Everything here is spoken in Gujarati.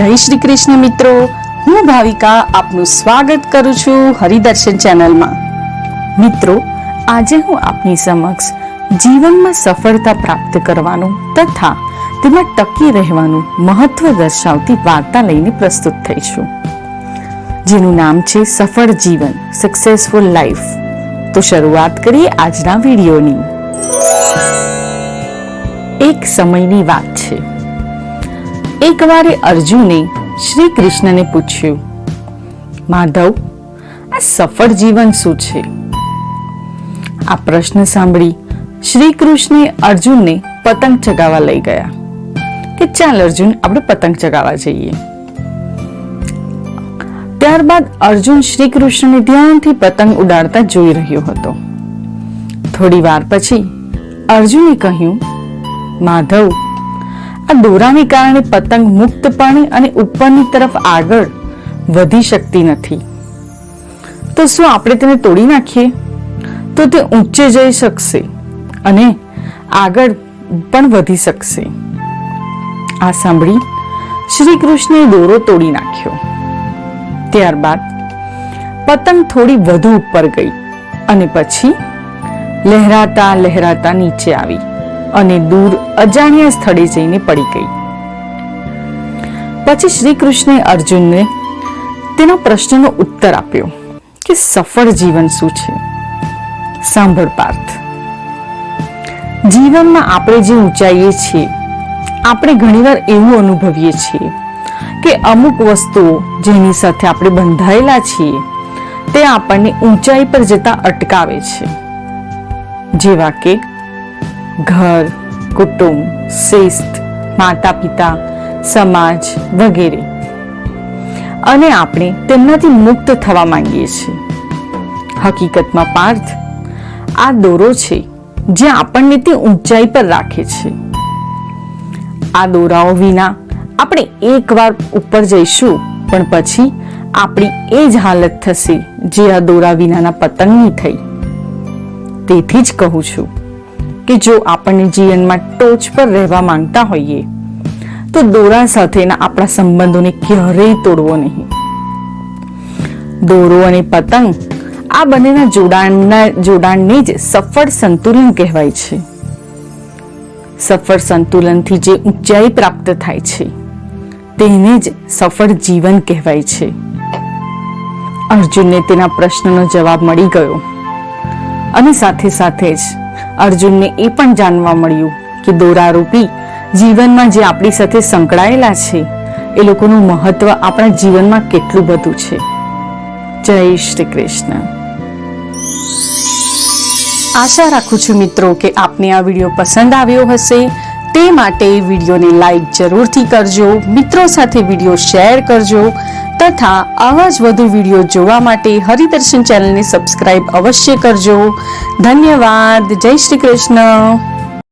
જય શ્રી કૃષ્ણ મિત્રો. હું ભાવિકા આપનું સ્વાગત કરું છું હરિદર્શન ચેનલમાં. મિત્રો, આજે હું આપની સમક્ષ જીવનમાં સફળતા પ્રાપ્ત કરવાનું તથા તેમાં ટકી રહેવાનું મહત્વ દર્શાવતી વાર્તા લઈને પ્રસ્તુત થઈ છું. જેનું નામ છે સફળ જીવન સક્સેસફુલ લાઈફ તો શરૂઆત કરીએ આજના વિડીયોની. એક સમયની વાત છે. એકવારે અર્જુને શ્રી કૃષ્ણને પૂછ્યું, માધવ, આ સફળ જીવન શું છે? આ પ્રશ્ન સાંભળી શ્રી કૃષ્ણે અર્જુનને પતંગ ચગાવવા લઈ ગયા કે ચાલ અર્જુન, આપણે પતંગ ચગાવવા જઈએ. ત્યારબાદ અર્જુન શ્રી કૃષ્ણને ધ્યાનથી પતંગ ઉડાડતા જોઈ રહ્યો હતો. થોડી વાર પછી અર્જુને કહ્યું, માધવ આ દોરાને કારણે પતંગ મુક્તપણે અને ઉપરની તરફ આગળ વધી શકતી નથી. તો શું આપણે તેને તોડી નાખીએ? તો તે ઊંચે જઈ શકશે અને આગળ પણ વધી શકશે. આ સાંભળી શ્રી કૃષ્ણે દોરો તોડી નાખ્યો. ત્યારબાદ પતંગ થોડી વધુ ઉપર ગઈ અને પછી લહેરાતા લહેરાતા નીચે આવી. અને દૂર અજાણ્યા સ્થળે જઈને પડી ગઈ. પછી શ્રી કૃષ્ણે અર્જુનને તેના પ્રશ્નનો ઉત્તર આપ્યો કે સફળ જીવન શું છે? સાંભળ પાર્થ. જીવનમાં આપણે જે ઊંચાઈએ છીએ, આપણે ઘણીવાર એવું અનુભવીએ છીએ કે અમુક વસ્તુઓ જેની સાથે આપણે બંધાયેલા છીએ, તે આપણને ઊંચાઈ પર જતા અટકાવે છે. જેવા કે ઘર, કુટુંબ, શિસ્ત માતા પિતા સમાજ વગેરે. અને આપણે તેમનાથી મુક્ત થવા માંગીએ છીએ. હકીકતમાં પાર્થ, આ દોરો છે જે આપણને તે ઊંચાઈ પર રાખે છે. આ દોરાઓ વિના આપણે એકવાર ઉપર જઈશું, પણ પછી આપણી એ જ હાલત થશે જે આ દોરા વિનાના પતંગની થઈ. તેથી જ કહું છું કે જો આપણને જીવનમાં ટોચ પર રહેવા માંગતા હોઈએ, તો દોરા સાથેના આપણા સંબંધોને ક્યારેય તોડવો નહીં. દોરો અને પતંગ આ બંનેના જોડાણના, જોડાણને જ સફળ સંતુલન કહેવાય છે. સફળ સંતુલનથી જે ઊંચાઈ પ્રાપ્ત થાય છે, તેને જ સફળ જીવન કહેવાય છે. અર્જુનને તેના પ્રશ્નનો જવાબ મળી ગયો અને સાથે સાથે જ અર્જુનને એ પણ જાણવા મળ્યું કે દોરારૂપી જીવનમાં જે આપણી સાથે સંકળાયેલા છે, એ લોકોનું મહત્વ આપણા જીવનમાં કેટલું બધું છે. જય શ્રી કૃષ્ણ. આશા રાખું છું મિત્રો કે આપને આ વીડિયો પસંદ આવ્યો હશે. તે માટે વિડીયોને લાઈક જરૂરથી કરજો, મિત્રો સાથે વીડિયો શેર કરજો. તથા આવા જ વધુ વીડિયો જોવા માટે હરિદર્શન ચેનલને સબસ્ક્રાઇબ અવશ્ય કરજો. ધન્યવાદ. જય શ્રી કૃષ્ણ.